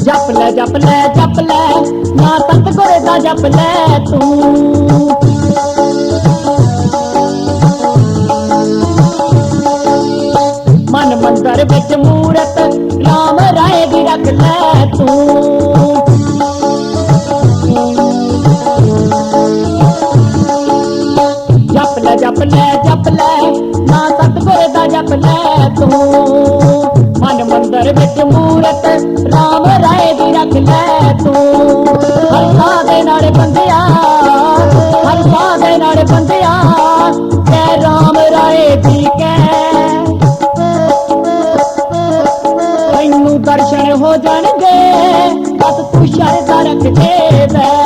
ਜਪ ਲੈ ਜਪ ਲੈ ਜਪ ਲੈ, ਨਾ ਤਤ ਗੁਰੇ ਦਾ ਜਪ ਲੈ ਤੂੰ। ਮਨ ਮੰਦਰ ਵਿੱਚ ਮੂਰਤ, ਰਾਮ ਰਾਏ ਦੀ ਰੱਖ ਲੈ ਤੂੰ। ਜਪ ਲੈ ਜਪ ਲੈ ਨਾ ਸਤਿਗੁਰ ਦਾ ਜਪ ਲੈ ਤੂੰ। ਮਨ ਮੰਦਰ ਵਿੱਚ ਮੂਰਤ ਰਾਮ ਰਾਏ ਦੀ ਰੱਖ ਲੈ ਤੂੰ। ਹਰ ਦੇ ਨਾਲ ਬੰਦਿਆ, ਹਰ ਸਾਹ ਦੇ ਨਾਲ ਬੰਦਿਆ ਕਹਿ ਰਾਮ ਰਾਏ ਦੀ ਕਹਿ ਤੈਨੂੰ ਦਰਸ਼ਨ ਹੋ ਜਾਣਗੇ ਬਸ ਤੂੰ ਸ਼ਰਧਾ ਰੱਖ ਕੇ ਬੈ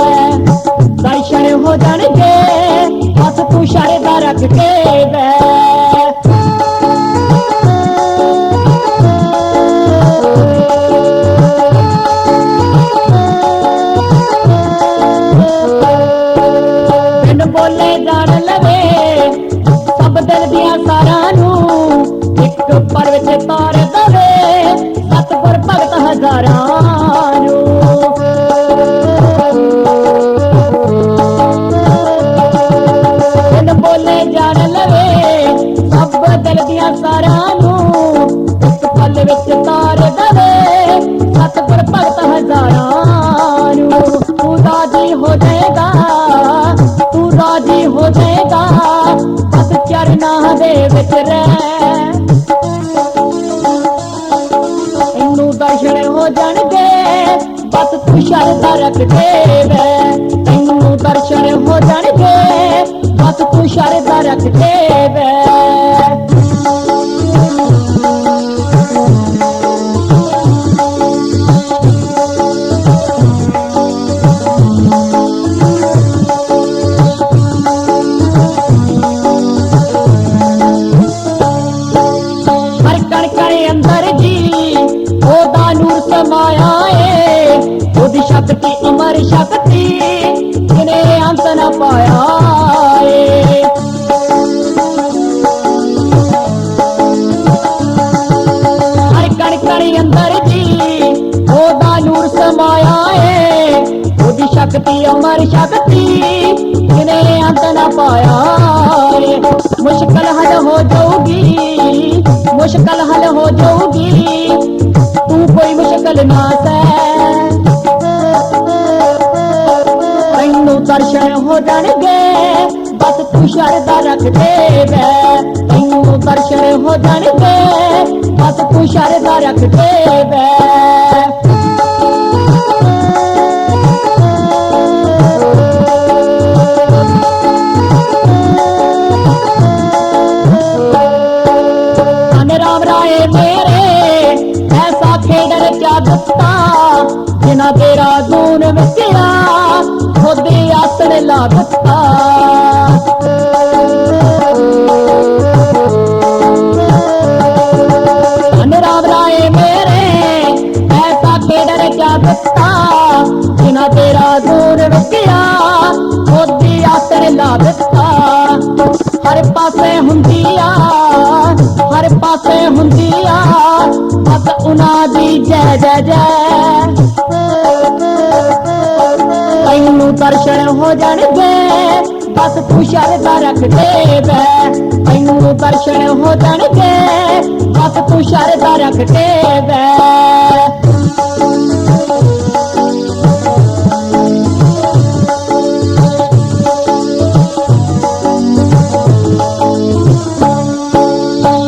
তারা ਚਰਨਾਂ ਦੇ ਵਿੱਚ ਰਹਿ। ਇਹਨੂੰ ਦਰਸ਼ਨ ਹੋ ਜਾਣਗੇ, ਬਸ ਤੂੰ ਸ਼ਰਧਾ ਰੱਖ ਕੇ ਬੈ ਤੈਨੂੰ ਦਰਸ਼ਨ ਹੋ ਜਾਣਗੇ, ਬਸ ਤੂੰ ਸ਼ਰਧਾ ਰੱਖ ਦੇ ਬੈ ਸ਼ਕਤੀ ਅਮਰ ਸ਼ਕਤੀ ਜਿਹਨੇ ਅੰਤ ਨਾ ਪਾਇਆ ਏ ਮੁਸ਼ਕਲ ਹੱਲ ਹੋ ਜਾਊਗੀ ਮੁਸ਼ਕਲ ਹੱਲ ਹੋ ਜਾਊਗੀ, ਤੂੰ ਕੋਈ ਮੁਸ਼ਕਲ ਨਾ ਦਰਸ਼ਨ ਹੋ ਜਾਣਗੇ, ਬਸ ਤੂੰ ਸ਼ਰਧਾ ਰੱਖ ਦੇ ਬੈ ਤੈਨੂੰ ਦਰਸ਼ਨ ਹੋ ਜਾਣਗੇ, ਬਸ ਤੂੰ ਸ਼ਰਧਾ ਰੱਖ ਦੇ ਬੈ ਆਸਣ ਦਿੱਤਾ ਧੰਨ ਰਾਏ ਮੇਰੇ ਐਸਾ ਖੇਡ ਰਚਾ ਦਿੱਤਾ। ਜਿਨਾ ਤੇਰਾ ਦੂਰ ਰੁਕਿਆ ਖੋਦੇ ਆਸਣ ਲਾ ਦਿੱਤਾ। ਹਰ ਪਾਸੇ ਹੁੰਦੀ ਆ, ਹਰ ਪਾਸੇ ਹੁੰਦੀ ਆ ਬਸ ਉਹਨਾਂ ਦੀ ਜੈ ਜੈ ਜੈ। ਦਰਸ਼ਨ ਹੋ ਜਾਣਗੇ। ਬਸ ਤੂੰ ਸ਼ਰਧਾ ਰੱਖ ਦੇ ਬੈ ਤੈਨੂੰ ਦਰਸ਼ਨ ਹੋ ਜਾਣਗੇ। ਬਸ ਤੂੰ ਸ਼ਰਧਾ ਰੱਖ ਦੇ ਬੈ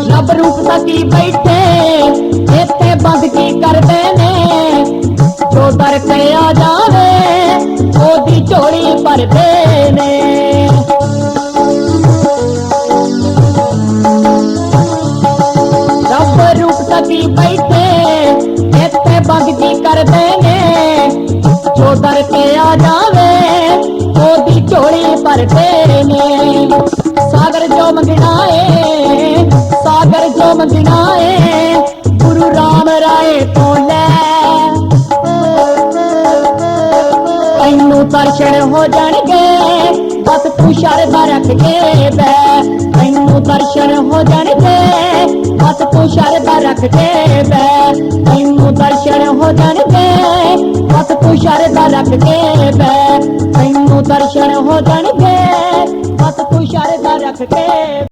ਰੱਬ ਬੈਠੇ, ਇੱਥੇ ਬੰਦ ਕੀ ਕਰਦੇ ਨੇ? ਜੋ ਦਰ ਕੇ ਆ ਝੋਲੀ ਭਰਦੇ ਨੇ। ਰੱਬ ਰੂਪ ਸਕੀ ਬੈਠੇ, ਇੱਥੇ ਬਗਦੀ ਕਰਦੇ ਨੇ। ਜੋ ਦਰ ਕੇ ਆ ਜਾਵੇ, ਉਹਦੀ ਝੋਲੀ ਭਰਦੇ ਨੇ। ਸਾਗਰ ਜੋ ਮੰਗਣਾ ਏ ਸਾਗਰ ਜੋ ਮੰਗਣਾ ਏ ਗੁਰੂ ਰਾਮ ਰਾਏ ਤੋਂ ਲੈ ਦਰਸ਼ਨ ਹੋ ਜਾਣਗੇ। ਬਸ ਤੂੰ ਸ਼ਰਧਾ ਰੱਖ ਕੇ ਬੈ ਤੈਨੂੰ ਦਰਸ਼ਨ ਹੋ ਜਾਣਗੇ। ਬਸ ਤੂੰ ਸ਼ਰਧਾ ਰੱਖ ਕੇ ਬੈ ਤੈਨੂੰ ਦਰਸ਼ਨ ਹੋ ਜਾਣਗੇ। ਬਸ ਤੂੰ ਸ਼ਰਧਾ ਰੱਖ ਕੇ ਬੈ ਤੈਨੂੰ ਦਰਸ਼ਨ ਹੋ ਜਾਣਗੇ। ਬਸ ਤੂੰ ਸ਼ਰਧਾ ਰੱਖ ਕੇ